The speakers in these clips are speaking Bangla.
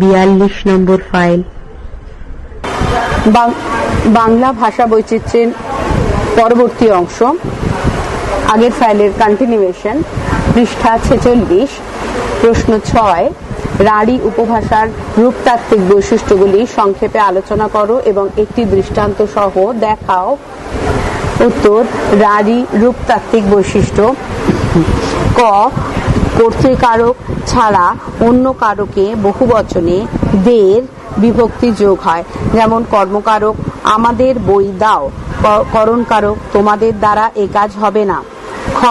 বিয়াল্লিশ নম্বর ফাইল। বাংলা ভাষা বৈচিত্র্যের পরবর্তী অংশ। আগের ফাইলের কন্টিনিউয়েশন পৃষ্ঠা ছেচল্লিশ, প্রশ্ন ছয়, রাঢ়ী উপভাষার রূপতাত্ত্বিক বৈশিষ্ট্যগুলি সংক্ষেপে আলোচনা করো এবং একটি দৃষ্টান্ত সহ দেখাও। উত্তর, রাঢ়ী রূপতাত্ত্বিক বৈশিষ্ট্য, ক কর্তৃকারক ছাড়া অন্য কারকে বহু বচনে দের বিভক্তি যোগ হয়। যেমন, কর্মকারক, আমাদের বই দাও। করণকারক, তোমাদের দ্বারা এ কাজ হবে না। খ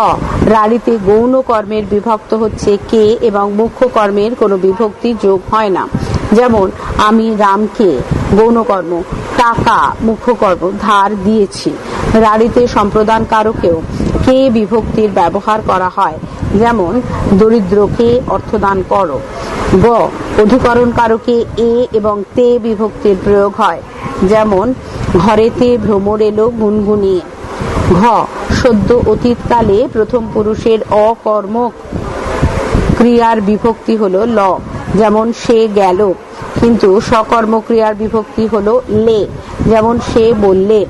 রাড়িতে গৌণ কর্মের বিভক্ত হচ্ছে কে এবং মুখ্য কর্মের কোনো বিভক্তি যোগ হয় না। যেমন, আমি রামকে গৌণ কর্ম, টাকা মুখ্য কর্ম, ধার দিয়েছি। রাড়িতে সম্প্রদান কারকেও কে বিভক্তির ব্যবহার করা হয়? যেমন, দরিদ্রকে অর্থদান করো। গ অধিকরণ কারকে এ এবং তে বিভক্তির প্রয়োগ হয়। যেমন, ঘরেতে ভ্রমর এলো গুনগুনিয়ে। ঘ, সদ্য অতীতকালে প্রথম পুরুষের অকর্ম ক্রিয়ার বিভক্তি হলো ল। যেমন, সে গেল, কিন্তু সকর্ম ক্রিয়ার বিভক্তি হলো লে। যেমন, সে বললে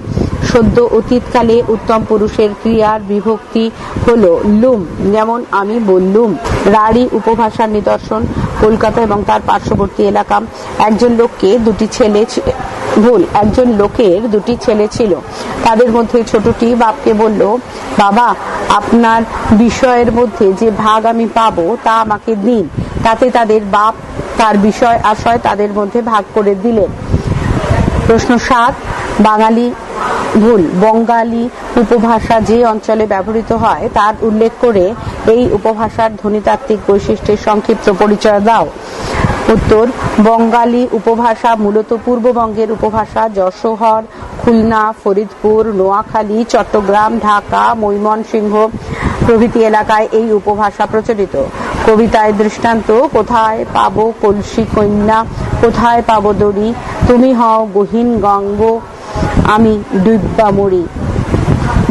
সদ্য অতীতকালে উত্তম পুরুষের ক্রিয়ার বিভক্তি হলো লুম। যেমন আমি বললুম রাঢ়ী উপভাষার নিদর্শন, কলকাতা এবং তার পার্শ্ববর্তী এলাকা। একজন লোককে দুটি ছেলে ভুল, একজন লোকের দুটি ছেলে ছিল। তাদের মধ্যে ছোটটি বাপকে বলল, বাবা, আপনার বিষয়ের মধ্যে যে ভাগ আমি পাবো তা আমাকে দিন। তাতে তাদের বাপ তার বিষয় আশয় তাদের মধ্যে ভাগ করে দিলেন। প্রশ্ন সাত, বাঙালি ভুল, বঙ্গালী উপভাষা যে অঞ্চলে ব্যবহৃত হয়, তার উল্লেখ করে এই উপভাষার ধ্বনিতাত্ত্বিক বৈশিষ্ট্যের সংক্ষিপ্ত পরিচয় দাও। উত্তর, বঙ্গালী উপভাষা মূলত পূর্ববঙ্গের উপভাষা যশোহর, খুলনা, ফরিদপুর, নোয়াখালী, চট্টগ্রাম, ঢাকা, ময়মনসিংহ প্রভৃতি এলাকায় এই উপভাষা প্রচলিত। কবিতায় দৃষ্টান্ত, কোথায় পাবো কলসি কন্যা, কোথায় পাবো দড়ি, তুমি হও গহীন গঙ্গ আমি ডুব্বা মরি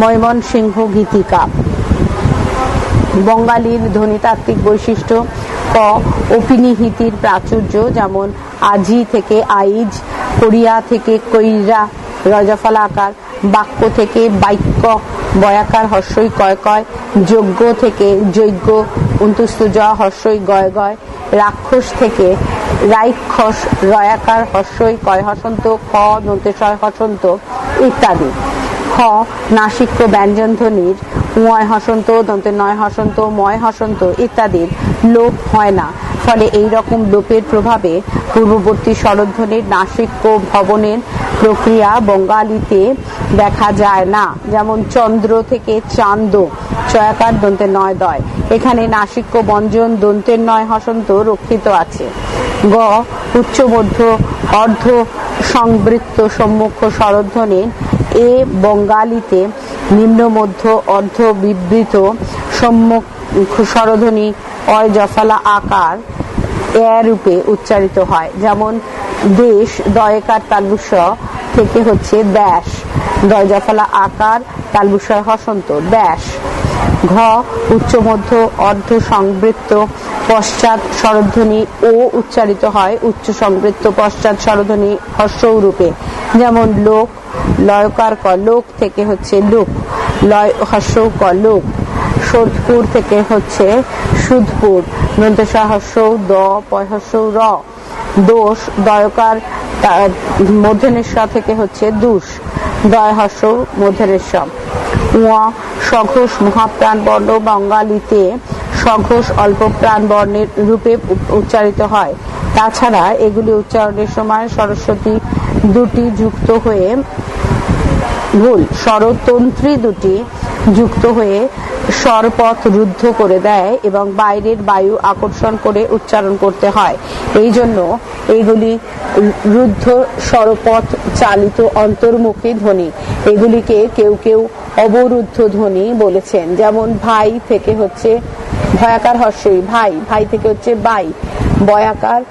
ময়মনসিংহ গীতিকা। বঙ্গালীর ধ্বনিতাত্ত্বিক বৈশিষ্ট্য ক অপিনিহিতির প্রাচুর্য, যেমন আজি থেকে আইজ, কোরিয়া থেকে কৈরা, রজফলাকার, বাক্য থেকে বাক্য বয়াকার হর্ষই কয় কয়, যজ্ঞ থেকে যজ্ঞ অন্তুস্তু জ হর্ষই গয় গয়, রাক্ষস থেকে রাইক্ষস রয়াকার হর্ষই কয় হসন্ত, ক নন্তেশয় হসন্ত ইত্যাদি। খ, নাসিক্য ব্যঞ্জন ধ্বনির ময় হসন্ত দন্তের নয় হসন্ত, ময় হসন্ত ইত্যাদির লোপ হয় না। ফলে এই রকম লোপের প্রভাবে পূর্ববর্তী স্বরধ্বনির নাসিক্য ভবনের প্রক্রিয়া বঙ্গালীতে দেখা যায় না। যেমন চন্দ্র থেকে চান্দ চয়াকার দন্তের নয় দয়। এখানে নাসিক্য বঞ্জন দন্তের নয় হসন্ত রক্ষিত আছে। গ, উচ্চ মধ্য অর্ধ সংবৃত্ত সম্মুখ স্বরধ্বনির এ বঙ্গালীতে নিম্ন মধ্য অর্ধ বিবৃত সম্মুখ স্বরধ্বনি অয় আকার রূপে উচ্চারিত হয়। যেমন, দেশ, দয়কার তালবুস থেকে হচ্ছে ড্যাশ দয় জফলা আকার তালবুসয় হসন্ত ড্যাশ ঘ, উচ্চ, মধ্য, অর্ধ, সংবৃত্ত, পশ্চাৎ, স্বরধ্বনি ও উচ্চারিত হয় উচ্চ, সংবৃত্ত, পশ্চাৎ, স্বরধ্বনি হর্ষ রূপে। যেমন, লোক, লয়কার ক, লোক থেকে হচ্ছে লোক, লয়, হর্ষ ক, লোক। সোদপুর থেকে হচ্ছে সুদপুর। নন্দসা দ পয়হর্ষ র। দোষ, দয়কার মধ্যনেশ্বর থেকে হচ্ছে দুষ। দয় মধ্যনেশ্বর। উয়া সঘোষ মহাপ্রাণ বর্ণ বাঙালিতে সঘোষ অল্প প্রাণ বর্ণের রূপে উচ্চারিত হয়। তাছাড়া এগুলি উচ্চারণের সময় সরস্বতী দুটি যুক্ত হয়ে ভুল, স্বরতন্ত্রী দুটি যুক্ত হয়ে স্বরপথ রুদ্ধ করে দেয় এবং বাইরের বায়ু আকর্ষণ করে উচ্চারণ করতে হয়। এই জন্য এইগুলি রুদ্ধ স্বরপথ চালিত অন্তর্মুখী ধ্বনি। এগুলিকে কেউ কেউ অবরুদ্ধ ধ্বনি বলেছেন। যেমন ভাই থেকে হচ্ছে ভয়াকার হর্ষই। ভাই ভাই থেকে হচ্ছে বাই, বয়াকার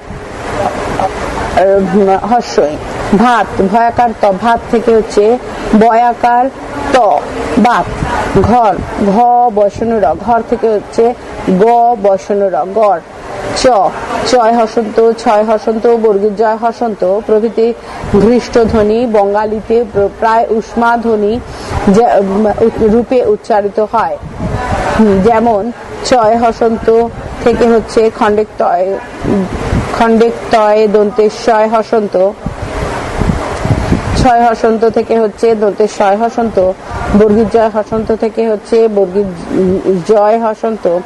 হর্ষই। ভাত, ভয়াকার ত, ভাত থেকে হচ্ছে বয়াকার বাত ঘর, ঘ বসন র, ঘর থেকে হচ্ছে গ বসন র, গড়, চ চয় হসন্ত, ছয় হসন্ত বর্গীর জয় হসন্ত, প্রভৃতি ঘৃষ্ট ধ্বনি বঙ্গালীতে প্রায় উষ্মা ধ্বনি রূপে উচ্চারিত হয়। যেমন চয় হসন্ত থেকে হচ্ছে খণ্ডেক তয় খণ্ডেক তয় দন্তেশ্বয় হসন্ত ছয় হসন্ত থেকে হচ্ছে দন্তের ছয় হসন্ত, বর্গীর জয় হসন্ত থেকে হচ্ছে বর্গীর জয় হসন্ত,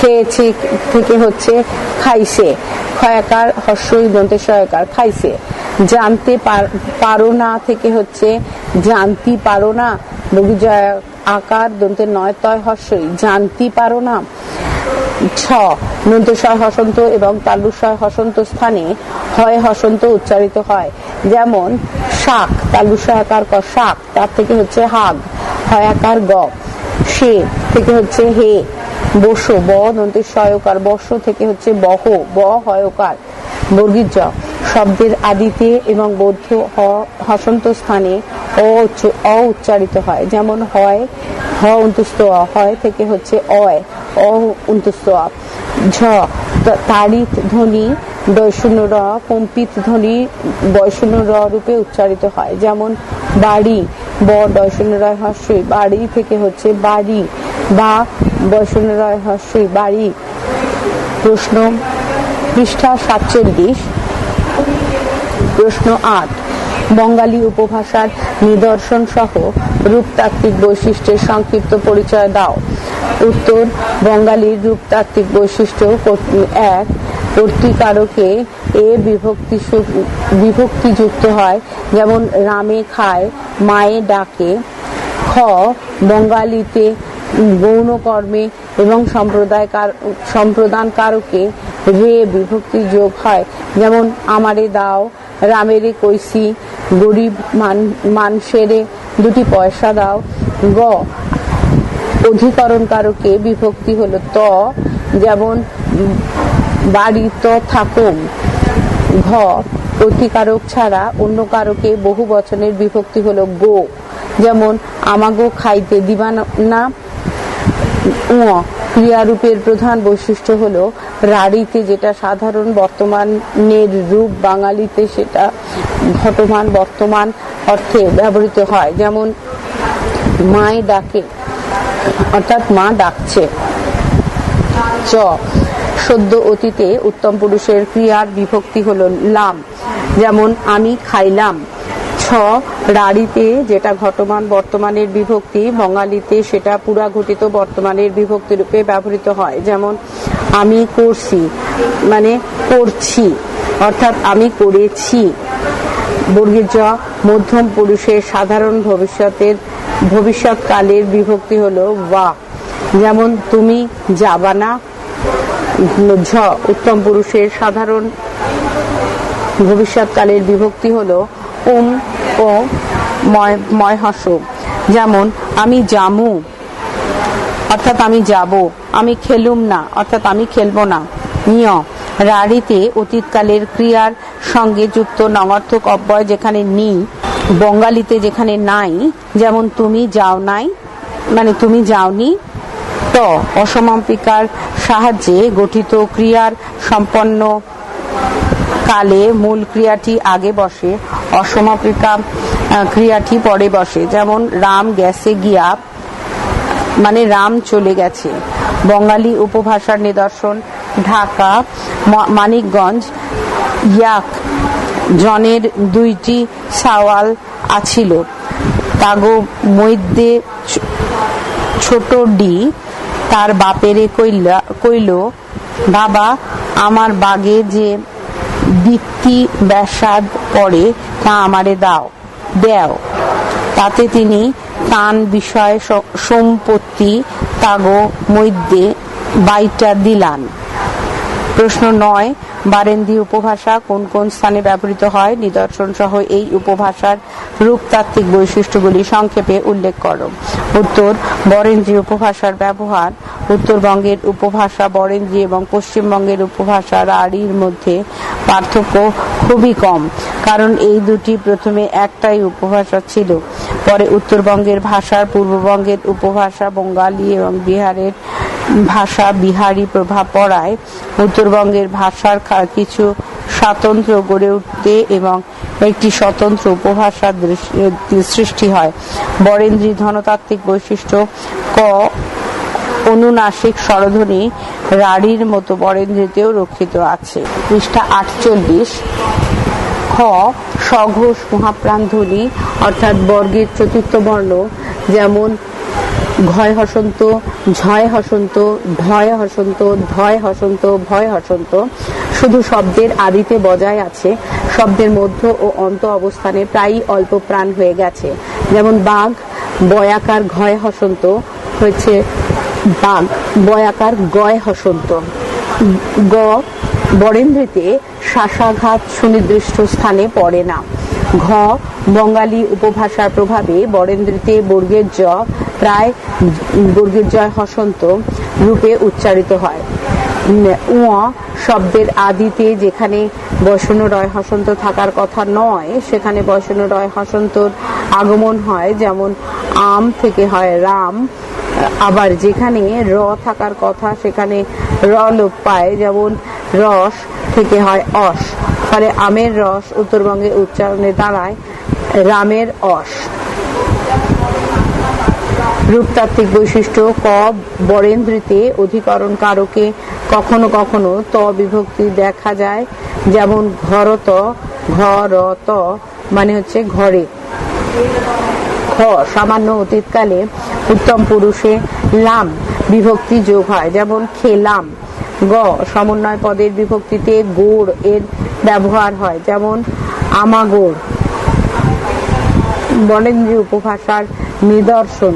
খেয়েছে থেকে হচ্ছে খাইছে। ক্ষয়াকার হর্ষই দন্তের সহায়কার খাইছে। জানতে পার- না থেকে হচ্ছে জানতি পারো না, বর্গীর জয় আকার দন্তের নয় তয় হর্ষই জানতি পারো না। ছ নন্তস্বয় হসন্ত এবং তালুস্বয় হসন্ত স্থানে হয় হসন্ত উচ্চারিত হয়। যেমন শাক তালুস্বয়াকার ক শাক, তার থেকে হচ্ছে হাগ হয়াকার গ সে থেকে হচ্ছে হে, বস, ব দন্তের সয়কার বর্ষ থেকে হচ্ছে বহ, ব হয়কার বর্গীর শব্দের আদিতে এবং বৌদ্ধ হসন্ত স্থানে অ উচ্চ- অ উচ্চারিত হয় যেমন হয়, হ অন্তুস্ত হয় থেকে হচ্ছে অয়, অ অন্তুস্ত। ঝ, ত- তাড়িত ধ্বনি দৈশূন্য র, কম্পিত ধ্বনি বৈশূন্য র রূপে উচ্চারিত হয়। যেমন, বাড়ি, ব দৈশূন্য রয় হর্ষই বাড়ি থেকে হচ্ছে বাড়ি, বা বৈশূন্য রয় হর্ষই বাড়ি। প্রশ্ন, পৃষ্ঠা সাতচল্লিশ। প্রশ্ন আট, বঙ্গালী উপভাষার নিদর্শন সহ রূপতাত্ত্বিক বৈশিষ্ট্যের সংক্ষিপ্ত পরিচয় দাও। উত্তর, বঙ্গালীর রূপতাত্ত্বিক বৈশিষ্ট্য এক, কর্তৃকারকে এ বিভক্তি বিভক্তিযুক্ত হয়, যেমন রামে খায়, মায়ে ডাকে, খ, বঙ্গালীতে গৌণ কর্মে এবং সম্প্রদায় সম্প্রদান কারকে রে বিভক্তি যোগ হয়, যেমন আমারে দাও, রামেরে কইসি গরিব মান মানুষেরে দুটি পয়সা দাও, গ অধিকরণ কারকে বিভক্তি হলো ত, যেমন বাড়ি ত থাকুম, ঘ প্রতিকারক ছাড়া অন্য কারকে বহু বচনের বিভক্তি হলো গো, যেমন আমাগো খাইতে দিবা না ক্রিয়ারূপের প্রধান বৈশিষ্ট্য হলো রাড়িতে যেটা সাধারণ বর্তমানের রূপ, বাঙালিতে সেটা ঘটমান বর্তমান অর্থে ব্যবহৃত হয়। যেমন মায় ডাকে অর্থাৎ মা ডাকছে। চ, সদ্য অতীতে উত্তম পুরুষের ক্রিয়ার বিভক্তি হলো লাম, যেমন আমি খাইলাম। ছ, রাড়িতে যেটা ঘটমান বর্তমানের বিভক্তি বঙ্গালীতে সেটা পুরা ঘটিত বর্তমানের বিভক্তি রূপে ব্যবহৃত হয়। যেমন, আমি করছি মানে করছি, অর্থাৎ আমি করেছি। বর্গীর মধ্যম পুরুষের সাধারণ ভবিষ্যতের ভবিষ্যৎকালের বিভক্তি হলো ওয়া যেমন তুমি যাবা না, ঝ, উত্তম পুরুষের সাধারণ ভবিষ্যৎকালের বিভক্তি হলো উম ও ময় ময় যেমন, আমি জামু, অর্থাৎ আমি যাব, আমি খেলুম না, অর্থাৎ আমি খেলব না। নিয় রাড়িতে অতীতকালের ক্রিয়ার সঙ্গে যুক্ত নঙার্থক অব্যয় যেখানে নি বঙ্গালীতে যেখানে নাই, যেমন তুমি যাও নাই মানে তুমি যাওনি, ত অসমাপিকার সাহায্যে গঠিত ক্রিয়ার সম্পন্ন কালে মূল ক্রিয়াটি আগে বসে অসমাপিকা ক্রিয়াটি পরে বসে। যেমন রাম গ্যাসে গিয়া মানে রাম চলে গেছে। বঙ্গালী উপভাষার নিদর্শন, ঢাকা মানিকগঞ্জ, ইয়াক জনের দুইটি সাওয়াল আছিল। তাগো মধ্যে ছোট ডি তার বাপেরে কইলা বাবা, আমার বাগে যে বৃত্তি ব্যাসাদ পড়ে তা আমারে দাও, দেও। তাতে তিনি তান বিষয় সম্পত্তি তাগো মধ্যে বাইটা দিলান। প্রশ্ন নয় বারেন্দ্রী উপভাষা কোন কোন স্থানে ব্যবহৃত হয়? নিদর্শন সহ এই উপভাষার রূপতাত্ত্বিক বৈশিষ্ট্যগুলি সংক্ষেপে উল্লেখ করো। উত্তর, বরেন্দ্রী উপভাষার ব্যবহার। উত্তরবঙ্গের উপভাষা বরেন্দ্রী এবং পশ্চিমবঙ্গের উপভাষা রাঢ়ির মধ্যে পার্থক্য খুবই কম, কারণ এই দুটি প্রথমে একটাই উপভাষা ছিল। পরে উত্তরবঙ্গের ভাষার পূর্ববঙ্গের উপভাষা, বঙ্গালী এবং বিহারের ভাষা বিহারি প্রভাব পড়ায়। উত্তরবঙ্গের ভাষার কিছু স্বাতন্ত্র্য গড়ে উঠতে এবং একটি স্বতন্ত্র উপভাষার সৃষ্টি হয়। বরেন্দ্রী ধনতাত্ত্বিক বৈশিষ্ট্য ক, অনুনাসিক স্বরধ্বনি রাড়ির মতো বরেন্দ্রীতেও রক্ষিত আছে। পৃষ্ঠা আটচল্লিশ। খ, সঘোষ মহাপ্রাণ ধ্বনি অর্থাৎ বর্গের চতুর্থ বর্ণ, যেমন ঘয় হসন্ত, ঝয় হসন্ত ঢয় হসন্ত, ধয় হসন্ত, ভয় হসন্ত। শুধু শব্দের আদিতে বজায় আছে, শব্দের মধ্য ও অন্ত অবস্থানে প্রায়ই অল্প প্রাণ হয়ে গেছে। যেমন বাঘ, বয়াকার ঘয় হসন্ত হয়েছে বাঘ, বয়াকার গয় হসন্ত। গ, বরেন্দ্রীতে শ্বাসাঘাত সুনির্দিষ্ট স্থানে পড়ে না। ঘ, বঙ্গালী উপভাষার প্রভাবে বরেন্দ্রীতে বর্গের জ প্রায় বর্গের জয় হসন্ত রূপে উচ্চারিত হয়। উঁ শব্দের আদিতে যেখানে বসন রয় হসন্ত থাকার কথা নয়, সেখানে বসন রয় হসন্তর আগমন হয়, যেমন আম থেকে হয় রাম। আবার যেখানে র থাকার কথা, সেখানে র লোপ পায়, যেমন রস থেকে হয় অস। ফলে আমের রস উত্তরবঙ্গে উচ্চারণে দাঁড়ায় রামের অস। রূপতাত্ত্বিক বৈশিষ্ট্য, ক, বরেন্দ্রীতে অধিকরণ কারকে কখনো কখনো ত বিভক্তি দেখা যায়, যেমন ঘরত ঘরত মানে হচ্ছে ঘরে। খ, সামান্য অতীতকালে উত্তম পুরুষে লাম বিভক্তি যোগ হয়, যেমন খেলাম। গ, সমন্বয় পদের বিভক্তিতে গোড় এর ব্যবহার হয়, যেমন আমাগোড়। বরেন্দ্রী উপভাষার নিদর্শন।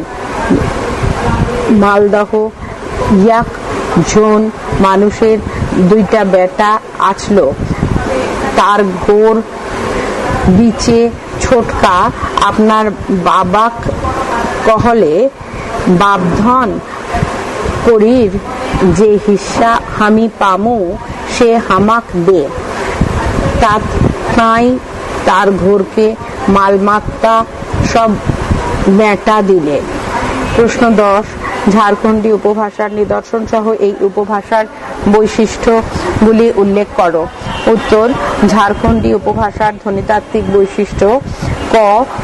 মালদহ, ইয়াক, ঝোন, মানুষের দুইটা বেটা আছলো তার গোর বিচে ছোটকা, আপনার বাবাক কহলে বাবধন করির যে হিস্সা হামি পামু, সে হামাক দে। তাই তার ঘোরকে, মালমাত্তা সব মেটা দিলে। প্রশ্ন দশ, ঝাড়খণ্ডী উপভাষার নিদর্শন সহ এই উপভাষার বৈশিষ্ট্যগুলি উল্লেখ করো। উত্তর, ঝাড়খণ্ডী উপভাষার ধ্বনিতাত্ত্বিক বৈশিষ্ট্য ক,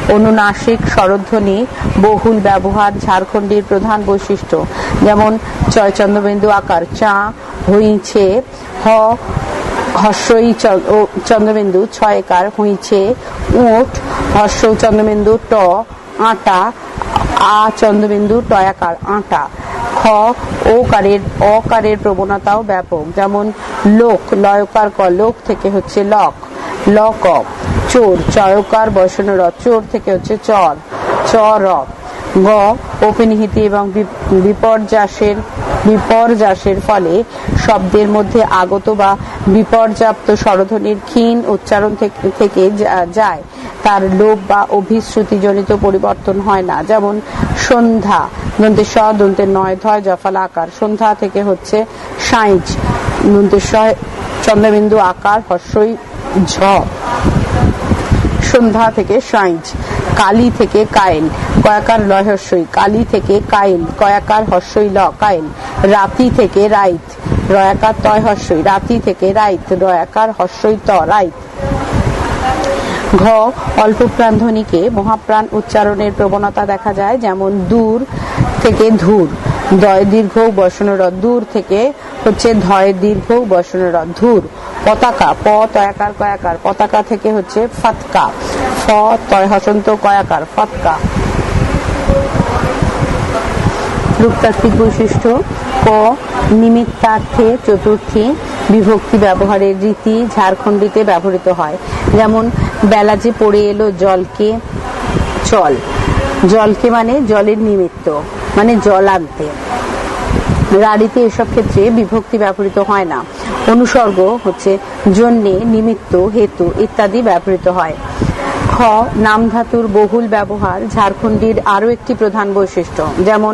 অনুনাসিক স্বরধ্বনি, বহুল ব্যবহার, ঝাড়খণ্ডের প্রধান বৈশিষ্ট্য, যেমন চয়চন্দ্রবিন্দু আকার, চা হইছে হ, হর্ষই চন্দ্রবিন্দু ছয়কার হইছে উঠ, হর্ষ চন্দ্রবিন্দু, ট, আটা, আ, চন্দ্রবিন্দু টয়াকার আটা, খ ওকারের অকারের প্রবণতাও ব্যাপক, যেমন লোক, লয়কার ক, লোক থেকে হচ্ছে লক। লক চোর চয়কার বসন র চোর থেকে হচ্ছে চর। চর গ অপিনিহিতি এবং বিপর্যাসের বিপর্যাসের ফলে শব্দের মধ্যে আগত বা বিপর্যাপ্ত স্বরধ্বনির ক্ষীণ উচ্চারণ থেকে যায়। তার লোভ বা অভিশ্রুতিজনিত পরিবর্তন হয় না। যেমন সন্ধ্যা দন্তে স দন্তে নয় ধয়, জফাল আকার। সন্ধ্যা থেকে হচ্ছে সাইজ দন্তে চন্দ্রবিন্দু আকার হর্ষই ঝ। সন্ধ্যা থেকে সাইজ। কালি থেকে কায়েল। কয়াকার লয় কালি থেকে কায়েল। কয়াকার হর্ষই ল, কায়েল। রাতি থেকে রাইত। রয়াকার, তয় হর্ষই রাতি থেকে রাইত। রয়াকার হর্ষই ত, রাইত। ঘ অল্প প্রাণধ্বনিকে মহাপ্রাণ উচ্চারণের প্রবণতা দেখা যায়, যেমন দূর থেকে ধূর। দয়, দীর্ঘ বসনর দূর থেকে হচ্ছে ধয়, দীর্ঘ, বসনর ধূর, পতাকা, প, তয়াকার, কয়াকার, পতাকা থেকে হচ্ছে ফাতকা, ফ, তয়, হসন্ত, কয়াকার, ফতকা। রূপতাত্ত্বিক বৈশিষ্ট্য, ক, নিমিত্তার্থে, চতুর্থী, বিভক্তি ব্যবহারের রীতি, ঝাড়খণ্ডীতে ব্যবহৃত হয়। যেমন, বেলা যে পড়ে এলো, জলকে চল। জলকে মানে জলের নিমিত্ত মানে জল আনতে। রাড়িতে এসব ক্ষেত্রে বিভক্তি ব্যবহৃত হয় না। অনুসর্গ হচ্ছে জন্যে, নিমিত্ত, হেতু ইত্যাদি ব্যবহৃত হয়। খ নাম ধাতুর বহুল ব্যবহার, ঝাড়খণ্ডীর আরও একটি প্রধান বৈশিষ্ট্য, যেমন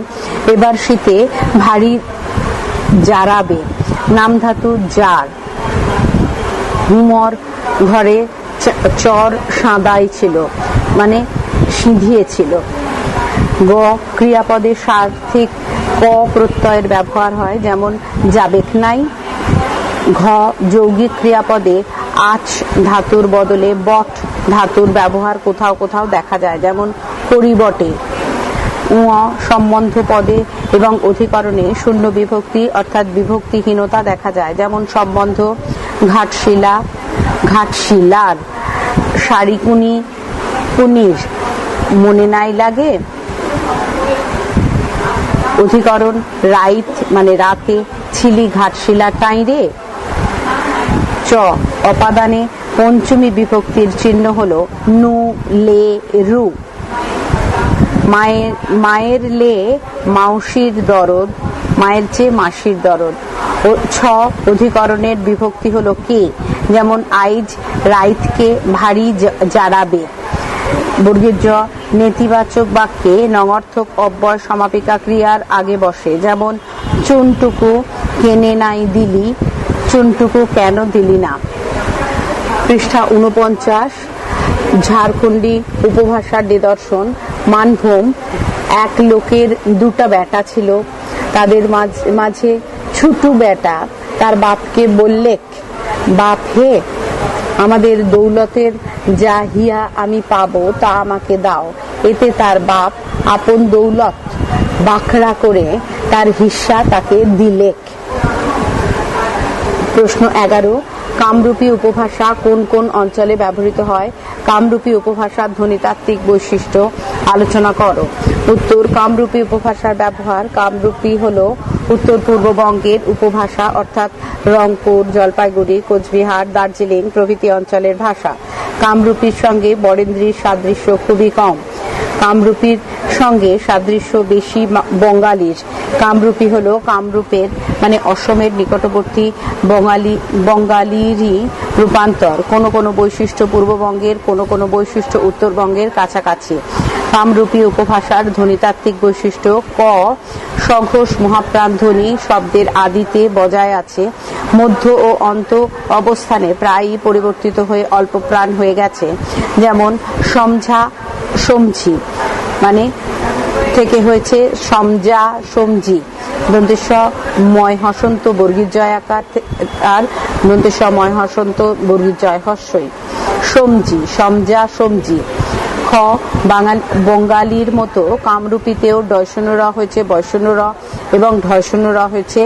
এবার শীতে ভারী জারাবে নাম ধাতু জার, হুমর ঘরে চর সাঁদাই ছিল মানে সিঁধিয়েছিল। গ ক্রিয়াপদের সার্থিক ক প্রত্যয়ের ব্যবহার হয়, যেমন যাবেক নাই, ঘ যৌগিক ক্রিয়াপদে আচ ধাতুর বদলে বট ধাতুর ব্যবহার কোথাও কোথাও দেখা যায়, যেমন পরিবটে। উ সম্বন্ধ পদে এবং অধিকরণে শূন্য বিভক্তি অর্থাৎ বিভক্তিহীনতা দেখা যায়, যেমন সম্বন্ধ, ঘাটশিলা, ঘাটশিলার শাড়িকুনি কুনির মনে নাই লাগে অধিকরণ, রাইত মানে রাতে ছিলি ঘাটশিলা টাইরে চ, অপাদানে পঞ্চমী বিভক্তির চিহ্ন হল নু, লে, রু। মায়ের মায়ের লে মাউসির দরদ, মায়ের চেয়ে মাসির দরদ। ও, ছ, অধিকরণের বিভক্তি হলো কে? যেমন আইজ রাইতকে ভারী জারাবে। বর্গের জ নেতিবাচক বাক্যে নঙর্থক অব্যয় সমাপিকা ক্রিয়ার আগে বসে। যেমন, চুনটুকু কেনে নাই দিলি, চুনটুকু কেন দিলি না? পৃষ্ঠা উনপঞ্চাশ ঝাড়খণ্ডী উপভাষার নিদর্শন, মানভূম, এক লোকের দুটা বেটা ছিল। তাদের মাঝ- মাঝে ছুটু বেটা তার বাপকে বললে বাপ হে আমাদের দৌলতের যা হিয়া আমি পাব, তা আমাকে দাও। এতে তার বাপ আপন দৌলত বাখড়া করে তার হিস্সা তাকে দিলেক। প্রশ্ন এগারো, কামরূপী উপভাষা কোন কোন অঞ্চলে ব্যবহৃত হয়? কামরূপী উপভাষার ধ্বনিতাত্ত্বিক বৈশিষ্ট্য আলোচনা করো। উত্তর, কামরূপী উপভাষার ব্যবহার কামরূপী হল উত্তর পূর্ববঙ্গের উপভাষা অর্থাৎ রংপুর, জলপাইগুড়ি, কোচবিহার, দার্জিলিং প্রভৃতি অঞ্চলের ভাষা। কামরূপীর সঙ্গে বরেন্দ্রীর সাদৃশ্য খুবই কম। কামরূপীর সঙ্গে সাদৃশ্য বেশি বঙ্গালীর। কামরূপী হলো কামরূপের মানে অসমের নিকটবর্তী বঙ্গালী, বঙ্গালীরই রূপান্তর। কোন কোন বৈশিষ্ট্য পূর্ববঙ্গের কোন কোন বৈশিষ্ট্য উত্তরবঙ্গের কাছাকাছি। কামরূপী উপভাষার ধ্বনিতাত্ত্বিক বৈশিষ্ট্য ক, সঘোষ মহাপ্রাণ ধ্বনি শব্দের আদিতে বজায় আছে। মধ্য ও অন্ত অবস্থানে প্রায়ই পরিবর্তিত হয়ে অল্প প্রাণ হয়ে গেছে। যেমন, সমঝা, সমঝি। মানে থেকে হয়েছে সমজা সমজি দন্তেশ্ব, ময় হসন্ত বর্গীর জয় আকার আর দন্তেশ্ব, ময় হসন্ত বর্গীর জয় হস্যই। সমজি সমজা সমজি খ বঙ্গালীর মতো কামরূপীতেও র হয়েছে বৈষণ্য র এবং ঢয়শন্য র হয়েছে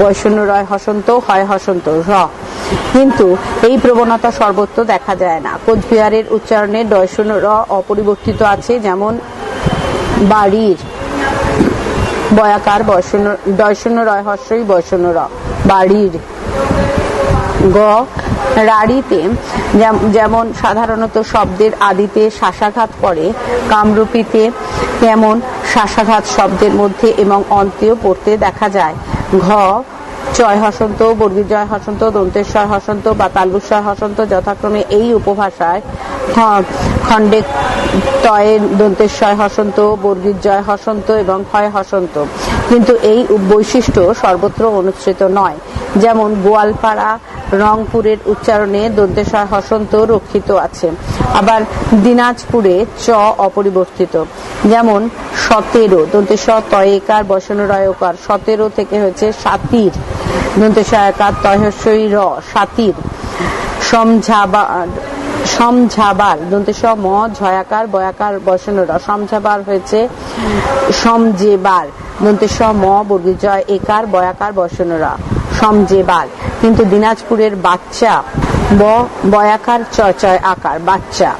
বৈষণ্য রয় হসন্ত, হয় হসন্ত, র। কিন্তু এই প্রবণতা সর্বত্র দেখা যায় না। কোচবিহারের উচ্চারণে র অপরিবর্তিত আছে, যেমন বাড়ির বয়াকার বয়শূন্য ডয়শূন্য রয় হর্ষই বয়শূন্য র বাড়ির। গ, রাড়িতে যেমন সাধারণত শব্দের আদিতে শাসাঘাত পড়ে কামরূপীতে তেমন শাসাঘাত শব্দের মধ্যে এবং অন্তেও পড়তে দেখা যায়। ঘ, জয় হসন্ত বর্গীর জয় হসন্ত, দন্তেশ্বর হসন্ত বা তালবুস্বর হসন্ত যথাক্রমে এই উপভাষায় খণ্ডে তয়ের দন্তেশ্বর হসন্ত বর্গীর জয় হসন্ত এবং হয় হসন্ত। কিন্তু এই বৈশিষ্ট্য সর্বত্র অনুসৃত নয়। যেমন গোয়ালপাড়া রংপুরের উচ্চারণে দন্তেশ্বর হসন্ত রক্ষিত আছে। আবার দিনাজপুরে চ অপরিবর্তিত। যেমন, সতেরো, দন্তেশ্বর তয়েকার, বসনরয়কার, সতেরো থেকে হয়েছে সাতির। দন্তেশ্বয়কার তয়স্বই র, সাতির। সমঝাবা সমঝাবার দন্তেশ ম, ঝয়াকার, বয়াকার, বসনর। সমঝাবার হয়েছে সমজেবার। দন্তেশ ম বর্গীর জয় একার, বয়াকার, বসনরা। সমজেবার কিন্তু দিনাজপুরের বাচ্চা, ব, বয়াকার চয় আকার, বাচ্চা।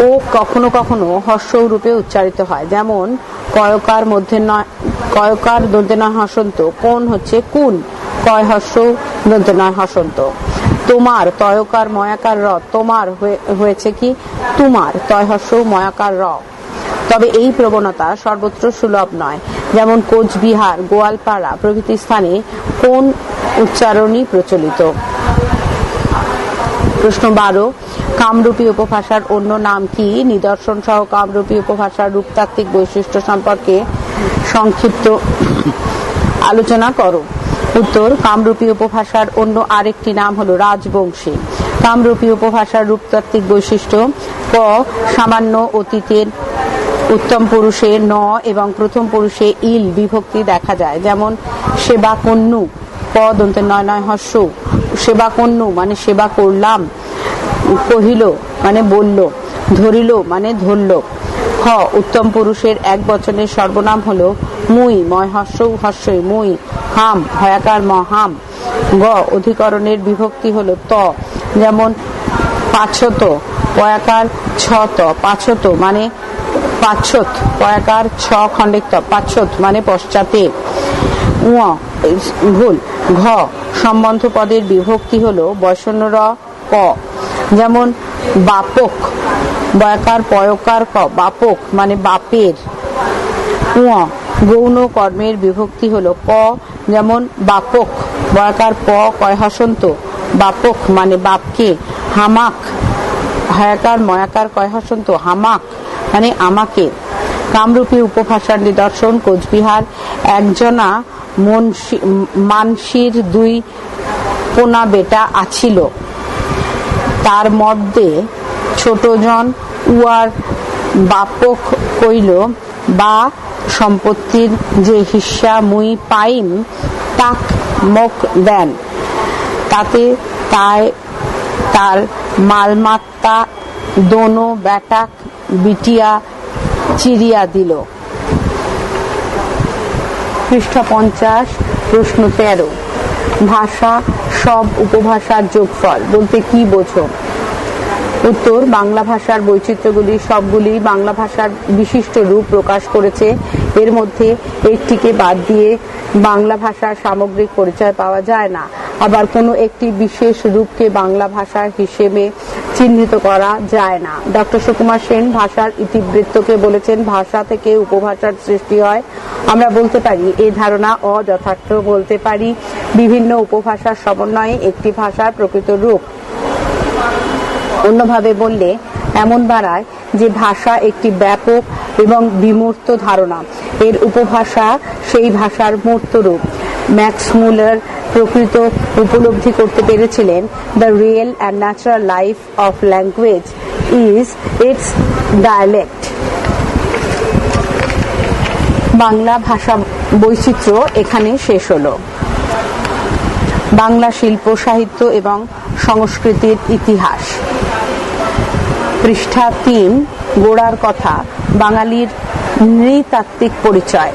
ও কখনো কখনো হর্ষ রূপে উচ্চারিত হয়। যেমন, কয়কার মধ্যে নয় কয়কার দন্তে নয় হসন্ত, কোন হচ্ছে কুন? কয় হর্ষ দন্তে নয় হসন্ত। তোমার, তয়কার ময়াকার র, তোমার হয়ে- হয়েছে কি? তোমার, তয় হর্ষ ময়াকার র। তবে এই প্রবণতা সর্বত্র সুলভ নয়। যেমন কোচবিহার, গোয়ালপাড়া প্রভৃতি স্থানে কোন উচ্চারণই প্রচলিত। প্রশ্ন বারো, কামরূপী উপভাষার অন্য নাম কি? নিদর্শন সহ কামরূপী উপভাষার রূপতাত্ত্বিক বৈশিষ্ট্য সম্পর্কে সংক্ষিপ্ত আলোচনা করো। উত্তর, কামরূপী উপভাষার অন্য আরেকটি নাম হলো রাজবংশী। কামরূপী উপভাষার রূপতাত্ত্বিক বৈশিষ্ট্য, ক, সামান্য অতীতের উত্তম পুরুষে ন এবং প্রথম পুরুষে ইল বিভক্তি দেখা যায়। যেমন, সেবা কন্যু, পদ অন্তে নয় নয় হর্ষ সেবা কন্যু মানে সেবা করলাম, কহিল মানে বলল, ধরিল মানে ধরল। হ, উত্তম পুরুষের এক বচনের সর্বনাম হলো মুই, ময় হর্ষ হর্ষই মুই, হাম হয়াকার মহাম। গ, অধিকরণের বিভক্তি হলো ত, যেমন পাঁচত পয়াকার ছত পাঁচত মানে পাঁচশত, পয়াকার ছ খণ্ডিক ত পাঁচশত মানে পশ্চাতে। ভুল। ঘ, সম্বন্ধ পদের বিভক্তি হলো বৈষণ্যর ক। যেমন, বাপক, বয়াকার, পয়কার ক, বাপক মানে বাপের। উঁ গৌণ কর্মের বিভক্তি হলো ক। যেমন, বাপক, বয়াকার প, কয় হসন্ত। বাপক মানে বাপকে। হামাক, হায়াকার, ময়াকার, কয় হসন্ত। হামাক মানে আমাকে কামরূপী উপভাষার নিদর্শন, কোচবিহার, একজনা মনসি- মানসির দুই পোনা বেটা আছিল। তার মধ্যে ছোটজন উয়ার বাপক কইল, বা, সম্পত্তির যে হিস্সা মুই পাইম, তাক মোক দেন। তাতে তাই তার মালমাত্তা দোনো ব্যাটাক বিটিয়া চিরিয়া দিল। পৃষ্ঠা পঞ্চাশ প্রশ্ন তেরো। ভাষা সব উপভাষার যোগফল। বলতে কি বোঝো? উত্তর বাংলা ভাষার বৈচিত্র্যগুলি সবগুলি বাংলা ভাষার বিশিষ্ট রূপ প্রকাশ করেছে। এর মধ্যে একটিকে বাদ দিয়ে বাংলা ভাষার সামগ্রিক পরিচয় পাওয়া যায় না। আবার কোনো একটি বিশেষ রূপকে বাংলা ভাষার হিসেবে চিহ্নিত করা যায় না। ডক্টর সুকুমার সেন ভাষার ইতিবৃত্তকে বলেছেন, ভাষা থেকে উপভাষার সৃষ্টি হয়। আমরা বলতে পারি এই ধারণা অযথার্থ বলতে পারি। বিভিন্ন উপভাষার সমন্বয়ে একটি ভাষার প্রকৃত রূপ। অন্যভাবে বললে, এমন দাঁড়ায় যে ভাষা একটি ব্যাপক এবং বিমূর্ত ধারণা। এর উপভাষা সেই ভাষার মূর্ত রূপ ম্যাক্স মুলার প্রকৃত উপলব্ধি করতে পেরেছিলেন, the real and natural life of language is its dialect. Bangla ভাষা বৈচিত্র্য এখানে শেষ হলো। বাংলা শিল্প, সাহিত্য এবং সংস্কৃতির ইতিহাস। পৃষ্ঠা তিন, গোড়ার কথা, বাঙালির নৃতাত্ত্বিক পরিচয়।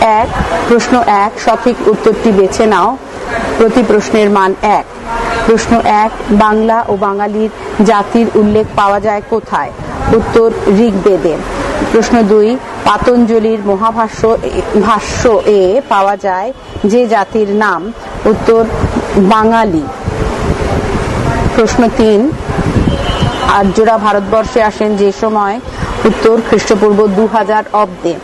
এক, প্রশ্ন এক, সঠিক উত্তরটি বেছে নাও। প্রতি প্রশ্নের মান এক। প্রশ্ন এক, বাংলা ও বাঙালির জাতির উল্লেখ পাওয়া যায় কোথায়? উত্তর, ঋগ্বেদে। প্রশ্ন দুই, পাতঞ্জলির মহাভাষ্য ভাষ্য এ পাওয়া যায় যে জাতির নাম। উত্তর, বাঙালি। প্রশ্ন তিন আর্যরা ভারতবর্ষে আসেন যে সময় উত্তর, খ্রিস্টপূর্ব দু হাজার অব্দে।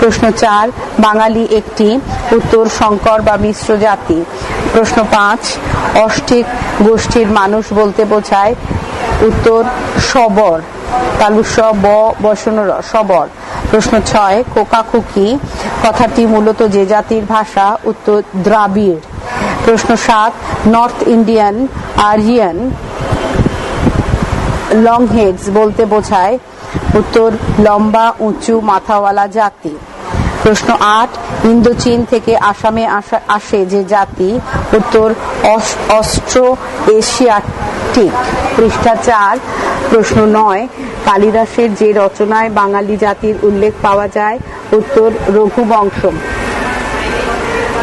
প্রশ্ন চার, বাঙালি একটি, উত্তর শঙ্কর বা মিশ্র জাতি। প্রশ্ন পাঁচ, অষ্টিক গোষ্ঠীর মানুষ বলতে বোঝায় উত্তর সবর তালুস ব বসনর সবর। প্রশ্ন ছয় কোকাকুকি কথাটি মূলত যে জাতির ভাষা, উত্তর দ্রাবিড়। প্রশ্ন সাত, north Indian, Aryan long heads বলতে বোঝায় উত্তর লম্বা, উঁচু, মাথাওয়ালা জাতি। প্রশ্ন আট, ইন্দোচীন থেকে আসামে আসা- যে জাতি। উত্তর অস- অস্ট্রো এশিয়াটিক পৃষ্ঠা চার। প্রশ্ন নয়, কালিদাসের যে রচনায় বাঙালি জাতির উল্লেখ পাওয়া যায়, উত্তর রঘুবংশ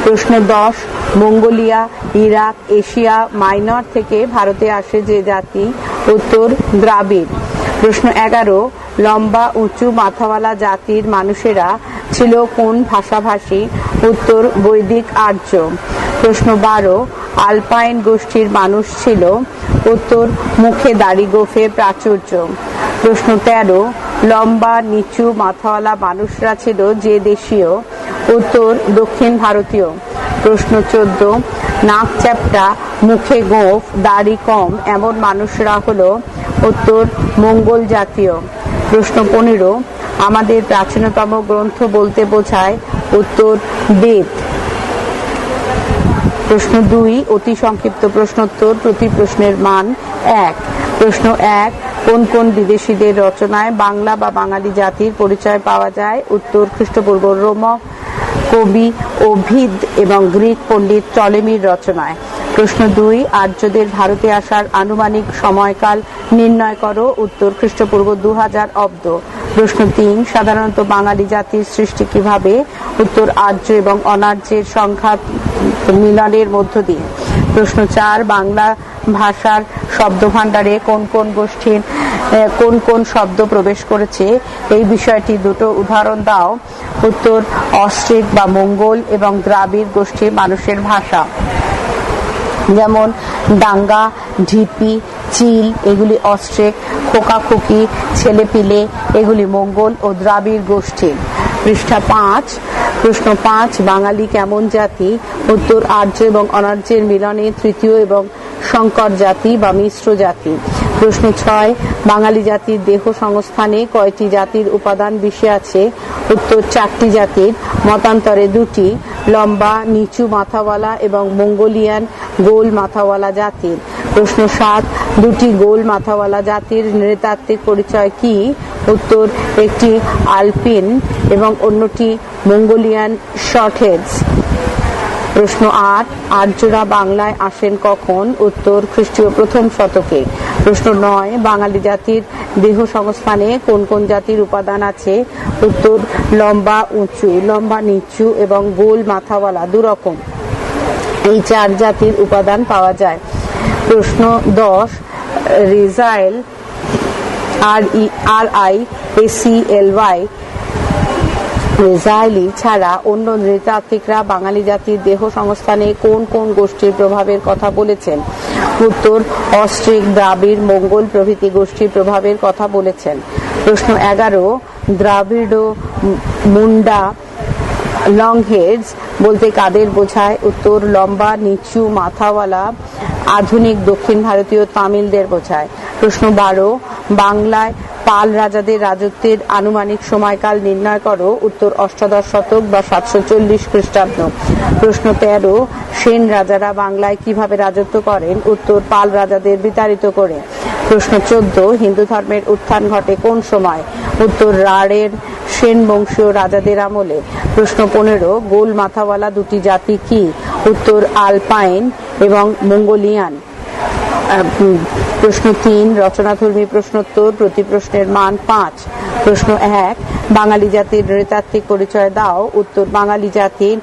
প্রশ্ন দশ মঙ্গোলিয়া, ইরাক, এশিয়া, মাইনর থেকে ভারতে আসে যে জাতি, উত্তর দ্রাবিড়। প্রশ্ন এগারো, লম্বা, উঁচু, মাথাওয়ালা জাতির মানুষেরা ছিল কোন ভাষাভাষী, উত্তর বৈদিক আর্য? প্রশ্ন বারো, আলপাইন গোষ্ঠীর মানুষ ছিল, উত্তর মুখে দাড়ি গোফে প্রাচুর্য। প্রশ্ন তেরো, লম্বা, নিচু, মাথাওয়ালা মানুষরা ছিল যে দেশীয়, উত্তর দক্ষিণ ভারতীয়? প্রশ্ন চোদ্দ, নাক চ্যাপটা, মুখে গোঁফ, দাড়ি কম, এমন মানুষরা হলো উত্তর মঙ্গল জাতীয়। প্রশ্ন পনেরো, আমাদের প্রাচীনতম গ্রন্থ বলতে বোঝায় উত্তর বেদ। প্রশ্ন দুই, অতি সংক্ষিপ্ত প্রশ্নোত্তর, প্রতি প্রশ্নের মান এক। প্রশ্ন এক, কোন কোন বিদেশিদের রচনায় বাংলা বা বাঙালি জাতির পরিচয় পাওয়া যায়? উত্তর খ্রিস্টপূর্ব রোমক কবি ওভিদ এবং গ্রিক পণ্ডিত টলেমির রচনায়। প্রশ্ন দুই, আর্যদের ভারতে আসার আনুমানিক সময়কাল নির্ণয় করো উত্তর খ্রিস্টপূর্ব দু হাজার অব্দ। প্রশ্ন তিন, সাধারণত বাঙালি জাতির সৃষ্টি কীভাবে উত্তর আর্য এবং অনার্যের সংখ্যা মিলনের মধ্য দিয়ে? প্রশ্ন চার, বাংলা ভাষার শব্দ ভাণ্ডারে কোন কোন গোষ্ঠীর কোন কোন শব্দ প্রবেশ করেছে? এই বিষয়টি দুটো উদাহরণ দাও। উত্তর, অস্ট্রিক বা মঙ্গল এবং দ্রাবিড় গোষ্ঠীর মানুষের ভাষা। যেমন ডাঙ্গা ঢিপি চিল, এগুলি অস্ট্রেক খোকাখুকি ছেলেপিলে এগুলি মঙ্গল ও দ্রাবিড় গোষ্ঠীর। পৃষ্ঠা পাঁচ, প্রশ্ন পাঁচ, বাঙালি কেমন জাতি? উত্তর আর্য এবং অনার্যের মিলনে তৃতীয় এবং সংকর জাতি বা মিশ্র জাতি। প্রশ্ন ছয়, বাঙালি জাতির দেহ সংস্থানে কয়টি জাতির উপাদান বেশি আছে? উত্তর চারটি জাতির, মতান্তরে দুটি। লম্বা, নিচু মাথাওয়ালা এবং মঙ্গোলিয়ান গোল মাথাওয়ালা জাতির। প্রশ্ন সাত, দুটি গোল মাথাওয়ালা জাতির নৃতাত্ত্বিক পরিচয় কি? উত্তর, একটি আলপিন এবং অন্যটি মঙ্গোলিয়ান শর্টহেডস। প্রশ্ন আট আর্যরা বাংলায় আসেন কখন? উত্তর, খ্রিস্টীয় প্রথম শতকে। প্রশ্ন নয়, বাঙালি জাতির দেহ সংস্থানে কোন কোন জাতির উপাদান আছে? উত্তর, লম্বা, উঁচু, লম্বা, নিচু এবং গোল মাথাওয়ালা দুরকম। এই চার জাতির উপাদান পাওয়া যায়। প্রশ্ন দশ, Risley, R E, R I, A C, L, Y Risley ছাড়া অন্য নৃতাত্ত্বিকরা বাঙালি জাতির দেহ সংস্থানে কোন কোন গোষ্ঠীর প্রভাবের কথা বলেছেন? উত্তর, অস্ট্রিক, দ্রাবিড়, মঙ্গল প্রভৃতি গোষ্ঠীর প্রভাবের কথা বলেছেন। প্রশ্ন এগারো, দ্রাবিড় মুন্ডা লং হেডস বলতে কাদের বোঝায়? উত্তর, লম্বা, নিচু, মাথাওয়ালা, আধুনিক দক্ষিণ ভারতীয় তামিলদের বোঝায়। প্রশ্ন বারো, বাংলায় পাল রাজাদের রাজত্বের আনুমানিক সময়কাল নির্ণয় করো, উত্তর অষ্টাদশ শতক বা সাতশো চল্লিশ খ্রিস্টাব্দ। প্রশ্ন তেরো, সেন রাজারা বাংলায় কীভাবে রাজত্ব করেন? উত্তর, পাল রাজাদের বিতাড়িত করে। প্রশ্ন চোদ্দ, হিন্দু ধর্মের উত্থান ঘটে কোন সময়? উত্তর রাড়ের সেন বংশীয় রাজাদের আমলে। প্রশ্ন পনেরো, গোল মাথাওয়ালা দুটি জাতি কি? উত্তর, আলপাইন এবং মঙ্গোলিয়ান। প্রশ্ন তিন রচনাধর্মী প্রশ্নোত্তর, প্রতি প্রশ্নের মান পাঁচ। প্রশ্ন এক, বাঙালি জাতির নৃতাত্ত্বিক পরিচয় দাও। উত্তর, বাঙালি জাতির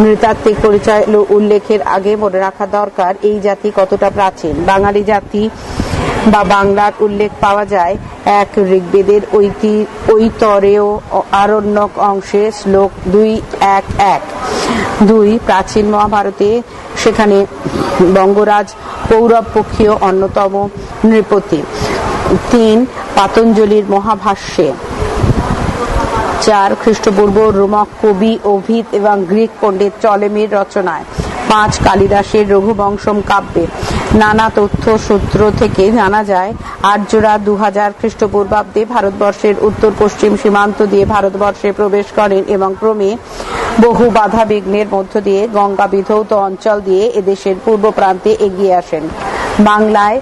নৃতাত্ত্বিক পরিচয় উল্লেখের আগে মনে রাখা দরকার, এই জাতি কতটা প্রাচীন? বাঙালি জাতি বা বাংলার উল্লেখ পাওয়া যায়, এক ঋগ্বেদের ঐতি, ঐতরেয় আরণ্যক অংশে শ্লোক দুই এক এক। দুই, প্রাচীন মহাভারতে সেখানে বঙ্গরাজ কৌরব পক্ষীয় অন্যতম নৃপতি। তিন, পাতঞ্জলির মহাভাষ্যে। চার, খ্রিস্টপূর্ব রোমক কবি ওভিদ এবং গ্রিক পণ্ডিত টলেমির রচনায়। পাঁচ, কালিদাসের রঘুবংশম কাব্যে। নানা তথ্য সূত্র থেকে জানা যায় আর্যরা দু হাজার খ্রিস্টপূর্বাব্দে ভারতবর্ষের উত্তর পশ্চিম সীমান্ত দিয়ে ভারতবর্ষে প্রবেশ করেন এবং ক্রমে বহু বাধা বিঘ্নের মধ্য দিয়ে গঙ্গা বিধৌত অঞ্চল দিয়ে এদেশের পূর্ব প্রান্তে এগিয়ে আসেন। বাংলায়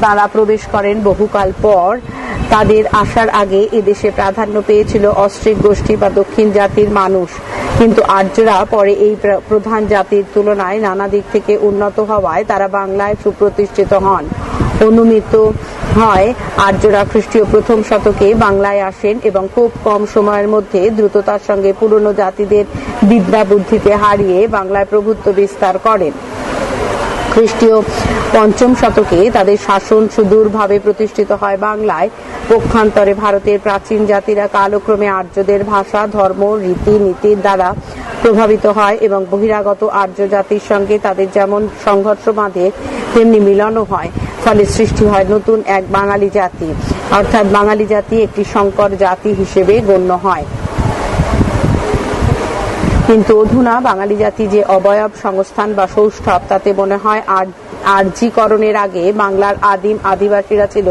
তারা প্রবেশ করেন বহুকাল পর। তাদের আসার আগে এদেশে প্রাধান্য পেয়েছিল অস্ট্রিক গোষ্ঠী বা দক্ষিণ জাতির মানুষ। কিন্তু আর্যরা পরে এই প্র- প্রধান জাতির তুলনায় নানা দিক থেকে উন্নত হওয়ায় তারা বাংলায় সুপ্রতিষ্ঠিত হন। অনুমিত হয়, আর্যরা খ্রিস্টীয় প্রথম শতকে বাংলায় আসেন এবং খুব কম সময়ের মধ্যে দ্রুততার সঙ্গে পুরনো জাতিদের বিদ্যা বুদ্ধিতে হারিয়ে বাংলায় প্রভুত্ব বিস্তার করেন। খ্রিস্টীয় পঞ্চম শতকে তাদের শাসন সুদূরভাবে প্রতিষ্ঠিত হয় বাংলায়। পক্ষান্তরে ভারতের প্রাচীন জাতিরা কালক্রমে আর্যদের ভাষা, ধর্ম, রীতি, নীতির দ্বারা প্রভাবিত হয় এবং বহিরাগত আর্য জাতির সঙ্গে তাদের যেমন সংঘর্ষ বাঁধে, তেমনি মিলনও হয়। ফলে সৃষ্টি হয় নতুন এক বাঙালি জাতি। অর্থাৎ বাঙালি জাতি একটি সংকর জাতি হিসেবে গণ্য হয়। কিন্তু অধুনা বাঙালি জাতি যে অবয়ব সংস্থান বা সৌষ্ঠব, তাতে মনে হয় আর- আর্যিকরণের আগে বাংলার আদিম আদিবাসীরা ছিল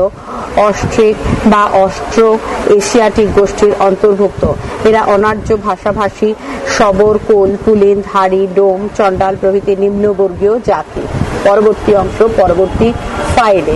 অস্ট্রিক বা অস্ট্রো এশিয়াটিক গোষ্ঠীর অন্তর্ভুক্ত। এরা অনার্য ভাষাভাষী শবর কোল পুলিন ধারী ডোম, চণ্ডাল প্রভৃতি নিম্নবর্গীয় জাতি। পরবর্তী অংশ পরবর্তী ফাইলে